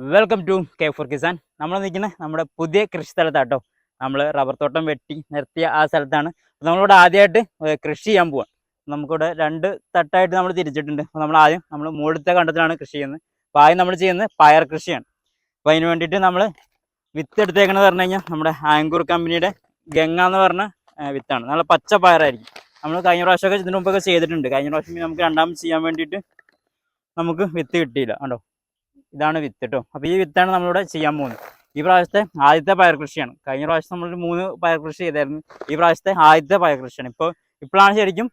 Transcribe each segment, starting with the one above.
Welcome to K four Kisan നമ്മൾ നിൽക്കുന്നത് നമ്മുടെ പുതിയ കൃഷി സ്ഥലത്താട്ടോ. നമ്മൾ റബ്ബർ തോട്ടം വെട്ടി നിർത്തിയ ആ സ്ഥലത്താണ്. നമ്മളിവിടെ ആദ്യമായിട്ട് കൃഷി ചെയ്യാൻ പോവാം. നമുക്കിവിടെ രണ്ട് തട്ടായിട്ട് നമ്മൾ തിരിച്ചിട്ടുണ്ട്. അപ്പോൾ നമ്മൾ ആദ്യം നമ്മൾ മുകളിലത്തെ കണ്ടത്തിലാണ് കൃഷി ചെയ്യുന്നത്. അപ്പോൾ ആദ്യം നമ്മൾ ചെയ്യുന്നത് പയർ കൃഷിയാണ്. അപ്പോൾ അതിന് വേണ്ടിയിട്ട് നമ്മൾ വിത്ത് എടുത്തേക്കണമെന്ന് പറഞ്ഞു കഴിഞ്ഞാൽ നമ്മുടെ ആങ്കൂർ കമ്പനിയുടെ ഗംഗ എന്ന് പറഞ്ഞ വിത്താണ്. നല്ല പച്ച പയറായിരിക്കും. നമ്മൾ കഴിഞ്ഞ പ്രാവശ്യമൊക്കെ ഇതിനു മുമ്പൊക്കെ ചെയ്തിട്ടുണ്ട്. കഴിഞ്ഞ പ്രാവശ്യം നമുക്ക് രണ്ടാമത് ചെയ്യാൻ വേണ്ടിയിട്ട് നമുക്ക് വിത്ത് കിട്ടിയില്ല. കണ്ടോ? ഇതാണ് വിത്ത് കേട്ടോ അപ്പോൾ ഈ വിത്താണ് നമ്മളിവിടെ ചെയ്യാൻ പോകുന്നത്. ഈ പ്രാവശ്യത്തെ ആദ്യത്തെ പയർ കൃഷിയാണ്. കഴിഞ്ഞ പ്രാവശ്യം നമ്മൾ മൂന്ന് പയർ കൃഷി ചെയ്തായിരുന്നു. ഈ പ്രാവശ്യത്തെ ആദ്യത്തെ പയർ കൃഷിയാണ്. ഇപ്പോൾ ഇപ്പോഴാണ് ശരിക്കും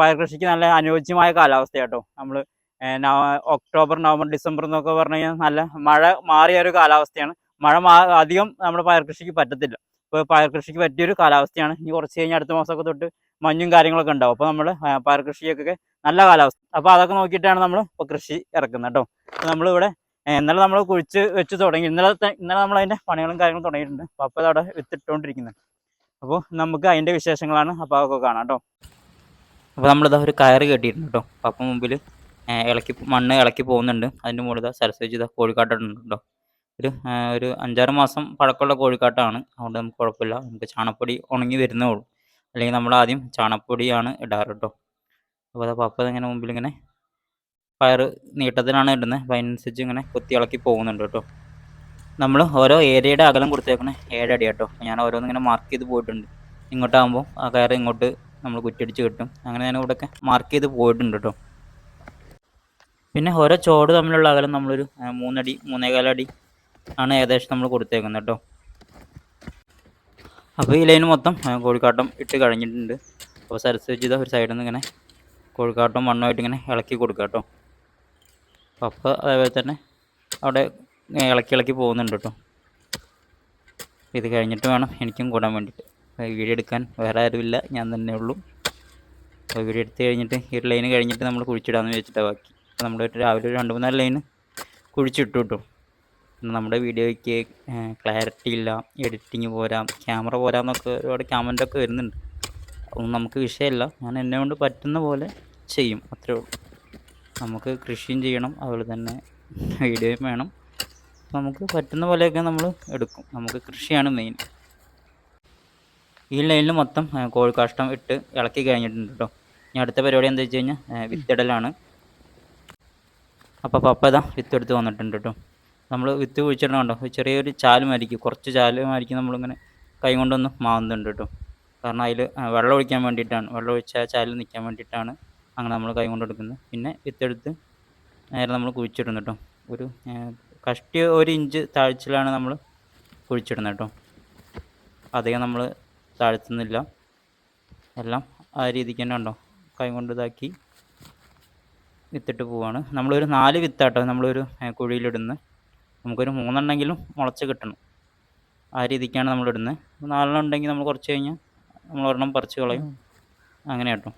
പയർ കൃഷിക്ക് നല്ല അനുയോജ്യമായ കാലാവസ്ഥ കേട്ടോ നമ്മൾ ഒക്ടോബർ നവംബർ ഡിസംബർ എന്നൊക്കെ പറഞ്ഞു കഴിഞ്ഞാൽ നല്ല മഴ മാറിയ ഒരു കാലാവസ്ഥയാണ്. മഴ അധികം നമ്മുടെ പയർ കൃഷിക്ക് പറ്റത്തില്ല. ഇപ്പോൾ പയർ കൃഷിക്ക് പറ്റിയൊരു കാലാവസ്ഥയാണ്. ഇനി കുറച്ച് കഴിഞ്ഞ് അടുത്ത മാസമൊക്കെ തൊട്ട് മഞ്ഞും കാര്യങ്ങളൊക്കെ ഉണ്ടാവും. അപ്പോൾ നമ്മൾ പയർ കൃഷിയൊക്കെ നല്ല കാലാവസ്ഥ. അപ്പോൾ അതൊക്കെ നോക്കിയിട്ടാണ് നമ്മൾ ഇപ്പോൾ കൃഷി ഇറക്കുന്നത് കേട്ടോ നമ്മളിവിടെ ഇന്നലെ നമ്മൾ കുഴിച്ച് വെച്ച് തുടങ്ങി. ഇന്നലെ ഇന്നലെ നമ്മൾ അതിന്റെ പണികളും കാര്യങ്ങളും തുടങ്ങിയിട്ടുണ്ട്. അപ്പോൾ അപ്പോൾ അതവിടെ വിത്തിട്ടുകൊണ്ടിരിക്കുന്നത് അപ്പോൾ നമുക്ക് അതിന്റെ വിശേഷങ്ങളാണ് അപ്പോൾ അതൊക്കെ കാണാം കേട്ടോ അപ്പോൾ നമ്മളിതാ ഒരു കയറ് കെട്ടിയിട്ടുണ്ട് കേട്ടോ അപ്പം മുമ്പിൽ ഇളക്കി മണ്ണ് ഇളക്കി പോകുന്നുണ്ട്. അതിന്റെ മുകളിൽ ഇതാ സരസ്വതി ഇതാ കോഴിക്കാട്ടുണ്ട് കേട്ടോ ഒരു ഒരു അഞ്ചാറ് മാസം പഴക്കമുള്ള കോഴിക്കാട്ടാണ്. അതുകൊണ്ട് നമുക്ക് കുഴപ്പമില്ല. നമുക്ക് ചാണപ്പൊടി ഉണങ്ങി വരുന്നേ ഉള്ളൂ. അല്ലെങ്കിൽ നമ്മൾ ആദ്യം ചാണപ്പൊടിയാണ് ഇടാറ് കേട്ടോ അപ്പോൾ അതാ പപ്പ ഇങ്ങനെ മുമ്പിൽ ഇങ്ങനെ പയർ നീട്ടത്തിലാണ് ഇടുന്നത് അപ്പോൾ അതിനനുസരിച്ച് ഇങ്ങനെ കുത്തി ഇളക്കി പോകുന്നുണ്ട് കേട്ടോ. നമ്മൾ ഓരോ ഏരിയയുടെ അകലം കൊടുത്തേക്കണേ അടി കേട്ടോ ഞാൻ ഓരോന്നും ഇങ്ങനെ മാർക്ക് ചെയ്ത് പോയിട്ടുണ്ട്. ഇങ്ങോട്ടാകുമ്പോൾ ആ കയറ് ഇങ്ങോട്ട് നമ്മൾ കുറ്റിയടിച്ച് കിട്ടും. അങ്ങനെ ഞാൻ ഇവിടെയൊക്കെ മാർക്ക് ചെയ്ത് പോയിട്ടുണ്ട് കേട്ടോ. പിന്നെ ഓരോ ചോട് തമ്മിലുള്ള അകലം നമ്മളൊരു മൂന്നടി മൂന്നേകാലടി ആണ് ഏകദേശം നമ്മൾ കൊടുത്തേക്കുന്നത് കേട്ടോ. അപ്പോൾ ഈ ലൈന് മൊത്തം കോഴിക്കാട്ടം ഇട്ട് കഴിഞ്ഞിട്ടുണ്ട്. അപ്പോൾ ഇതാ ഒരു സൈഡിൽ നിന്ന് ഇങ്ങനെ കോഴിക്കാട്ടം മണ്ണുമായിട്ട് ഇങ്ങനെ ഇളക്കി കൊടുക്കുക കേട്ടോ. പപ്പ അതേപോലെ തന്നെ അവിടെ ഇളക്കി ഇളക്കി പോകുന്നുണ്ട് കേട്ടോ. ഇത് കഴിഞ്ഞിട്ട് വേണം എനിക്കും കൂടാൻ വേണ്ടിയിട്ട്. വീഡിയോ എടുക്കാൻ വേറെ ആരുമില്ല ഞാൻ തന്നെ ഉള്ളൂ. അപ്പോൾ വീഡിയോ എടുത്ത് കഴിഞ്ഞിട്ട് ഈ ലൈന് കഴിഞ്ഞിട്ട് നമ്മൾ കുഴിച്ചിടാമെന്ന് വെച്ചിട്ടാണ് ബാക്കി. അപ്പോൾ നമ്മൾ രാവിലെ ഒരു രണ്ട് മൂന്നാൽ ലൈന് കുഴിച്ചിട്ടു കേട്ടോ. നമ്മുടെ വീഡിയോയ്ക്ക് ക്ലാരിറ്റി ഇല്ല എഡിറ്റിങ് പോരാ ക്യാമറ പോരാന്നൊക്കെ ഒരുപാട് ഒക്കെ വരുന്നുണ്ട്. അതൊന്നും നമുക്ക് വിഷയമല്ല ഞാൻ എന്നെ കൊണ്ട് പറ്റുന്ന പോലെ ചെയ്യും അത്രേ ഉള്ളൂ. നമുക്ക് കൃഷിയും ചെയ്യണം അതുപോലെ തന്നെ വീഡിയോയും വേണം. നമുക്ക് പറ്റുന്ന പോലെയൊക്കെ നമ്മൾ എടുക്കും. നമുക്ക് കൃഷിയാണ് മെയിൻ ഈ ലൈനിൽ മൊത്തം കോഴി കോഴിക്കാഷ്ടം ഇട്ട് ഇളക്കി കഴിഞ്ഞിട്ടുണ്ട് കേട്ടോ ഇനി അടുത്ത പരിപാടി എന്താ വെച്ച് കഴിഞ്ഞാൽ വിത്തിടലാണ്. അപ്പോൾ പപ്പ ഇതാ വിത്ത് എടുത്ത് വന്നിട്ടുണ്ട് കേട്ടോ നമ്മൾ വിത്ത് കുഴിച്ചിടണം കണ്ടോ? ഒരു ചെറിയൊരു ചാലുമായിരിക്കും കുറച്ച് ചാലുമായിരിക്കും നമ്മളിങ്ങനെ കൈ കൊണ്ടൊന്ന് മാവുന്നുണ്ട് കേട്ടോ കാരണം അതിൽ വെള്ളം ഒഴിക്കാൻ വേണ്ടിയിട്ടാണ്. വെള്ളം ഒഴിച്ചാൽ ചാലിൽ നിൽക്കാൻ വേണ്ടിയിട്ടാണ് അങ്ങനെ നമ്മൾ കൈ കൊണ്ട് എടുക്കുന്നത് പിന്നെ വിത്തെടുത്ത് നേരെ നമ്മൾ കുഴിച്ചിടുന്നു കേട്ടോ ഒരു കഷ്ടി ഒരു ഇഞ്ച് താഴ്ചയിലാണ് നമ്മൾ കുഴിച്ചിടുന്നത് കേട്ടോ അധികം നമ്മൾ താഴ്ത്തുന്നില്ല. എല്ലാം ആ രീതിക്ക് തന്നെ ഉണ്ടോ? കൈ കൊണ്ട് ഇതാക്കി വിത്തിട്ട് പോവാണ്. നമ്മളൊരു നാല് വിത്താട്ടോ നമ്മളൊരു കുഴിയിലിടുന്നത് നമുക്കൊരു മൂന്നെണ്ണെങ്കിലും മുളച്ച് കിട്ടണം. ആ രീതിക്കാണ് നമ്മൾ ഇടുന്നത് നാലെണ്ണം ഉണ്ടെങ്കിൽ നമ്മൾ കുറച്ച് കഴിഞ്ഞാൽ നമ്മൾ ഒരെണ്ണം പറിച്ച് കളയും. അങ്ങനെ കേട്ടോ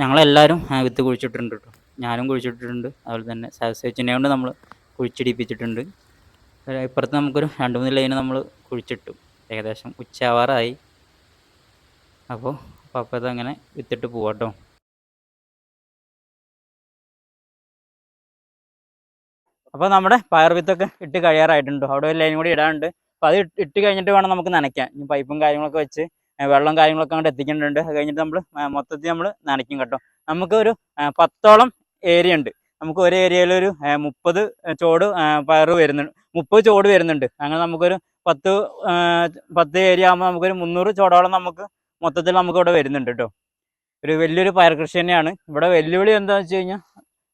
ഞങ്ങളെല്ലാവരും വിത്ത് കുഴിച്ചിട്ടുണ്ട് കേട്ടോ ഞാനും കുഴിച്ചിട്ടിട്ടുണ്ട്. അതുപോലെ തന്നെ സാസേച്ചിനെ കൊണ്ട് നമ്മൾ കുഴിച്ചിടിപ്പിച്ചിട്ടുണ്ട്. ഇപ്പുറത്ത് നമുക്കൊരു രണ്ട് മൂന്ന് ലൈന് നമ്മൾ കുഴിച്ചിട്ടു. ഏകദേശം ഉച്ചയാവാറായി. അപ്പോൾ പപ്പ അങ്ങനെ വിത്തിട്ട് പോവാട്ടോ അപ്പോൾ നമ്മുടെ പയർ വിത്തൊക്കെ ഇട്ട് കഴിയാറായിട്ടുണ്ട് അവിടെ ഒരു ലൈൻ കൂടി ഇടാനുണ്ട്. അപ്പോൾ അത് ഇട്ട് കഴിഞ്ഞിട്ട് വേണം നമുക്ക് നനയ്ക്കാൻ. പൈപ്പും കാര്യങ്ങളൊക്കെ വെച്ച് വെള്ളം കാര്യങ്ങളൊക്കെ അങ്ങോട്ട് എത്തിക്കേണ്ടതുണ്ട്. അത് കഴിഞ്ഞിട്ട് നമ്മൾ മൊത്തത്തിൽ നമ്മൾ നനയ്ക്കും കേട്ടോ. നമുക്ക് ഒരു പത്തോളം ഏരിയ ഉണ്ട്. നമുക്ക് ഒരു ഏരിയയിലൊരു മുപ്പത് ചോട് പയറ് വരുന്നുണ്ട്. മുപ്പത് ചോട് വരുന്നുണ്ട്. അങ്ങനെ നമുക്കൊരു പത്ത് പത്ത് ഏരിയ ആകുമ്പോൾ നമുക്കൊരു മുന്നൂറ് ചോടോളം നമുക്ക് മൊത്തത്തിൽ നമുക്ക് ഇവിടെ വരുന്നുണ്ട് കേട്ടോ. ഒരു വലിയൊരു പയർ കൃഷി തന്നെയാണ്. ഇവിടെ വെല്ലുവിളി എന്താണെന്ന് വെച്ച് കഴിഞ്ഞാൽ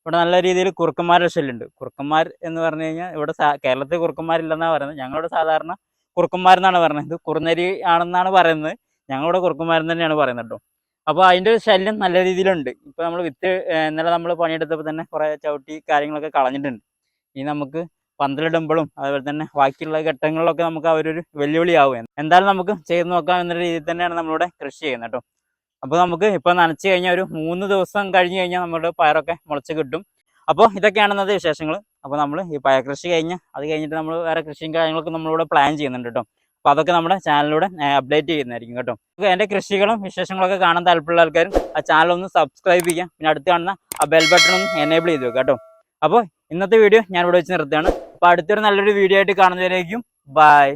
ഇവിടെ നല്ല രീതിയിൽ കുറുക്കന്മാരുടെ ശല്യമുണ്ട് കുറുക്കന്മാർ എന്ന് പറഞ്ഞു കഴിഞ്ഞാൽ ഇവിടെ കേരളത്തിൽ കുറുക്കന്മാരില്ലെന്നാണ് പറയുന്നത്. ഞങ്ങളിവിടെ സാധാരണ കുറുക്കന്മാരെന്നാണ് പറയുന്നത്. ഇത് കുറുനരി ആണെന്നാണ് പറയുന്നത്. ഞങ്ങളിവിടെ കുറുക്കുമാരൻ തന്നെയാണ് പറയുന്നത് കേട്ടോ. അപ്പോൾ അതിന്റെ ഒരു ശല്യം നല്ല രീതിയിലുണ്ട്. ഇപ്പോൾ നമ്മൾ വിത്ത് ഇന്നലെ നമ്മൾ പണിയെടുത്തപ്പോൾ തന്നെ കുറേ ചവിട്ടി കാര്യങ്ങളൊക്കെ കളഞ്ഞിട്ടുണ്ട്. ഇനി നമുക്ക് പന്തലിടുമ്പോഴും അതുപോലെ തന്നെ ബാക്കിയുള്ള ഘട്ടങ്ങളിലൊക്കെ നമുക്ക് അവരൊരു വെല്ലുവിളിയാവും എന്തായാലും നമുക്ക് ചെയ്ത് നോക്കാം എന്ന രീതിയിൽ തന്നെയാണ് നമ്മളിവിടെ കൃഷി ചെയ്യുന്നത് കേട്ടോ. അപ്പോൾ നമുക്ക് ഇപ്പോൾ നനച്ച് കഴിഞ്ഞാൽ ഒരു മൂന്ന് ദിവസം കഴിഞ്ഞ് കഴിഞ്ഞാൽ നമ്മുടെ പയറൊക്കെ മുളച്ച് കിട്ടും. അപ്പോൾ ഇതൊക്കെയാണ് ഇന്നത്തെ വിശേഷങ്ങൾ അപ്പോൾ നമ്മൾ ഈ പയർ കൃഷി കഴിഞ്ഞ് അത് കഴിഞ്ഞിട്ട് നമ്മൾ വേറെ കൃഷിയും കാര്യങ്ങളൊക്കെ നമ്മളിവിടെ പ്ലാൻ ചെയ്യുന്നുണ്ട് കേട്ടോ. അപ്പോൾ അതൊക്കെ നമ്മുടെ ചാനലിലൂടെ അപ്ഡേറ്റ് ചെയ്യുന്നതായിരിക്കും കേട്ടോ. അപ്പോൾ എന്റെ കൃഷികളും വിശേഷങ്ങളൊക്കെ കാണാൻ താല്പര്യമുള്ള ആൾക്കാരും ആ ചാനൽ ഒന്ന് സബ്സ്ക്രൈബ് ചെയ്യാം പിന്നെ അടുത്ത് കാണുന്ന ആ ബെൽ ബട്ടൺ ഒന്ന് എനേബിൾ ചെയ്ത് കേട്ടോ. അപ്പോൾ ഇന്നത്തെ വീഡിയോ ഞാൻ ഇവിടെ വെച്ച് നിർത്തുകയാണ്. അപ്പോൾ അടുത്തൊരു നല്ലൊരു വീഡിയോ ആയിട്ട് കാണുന്നതിലേക്കും ബൈ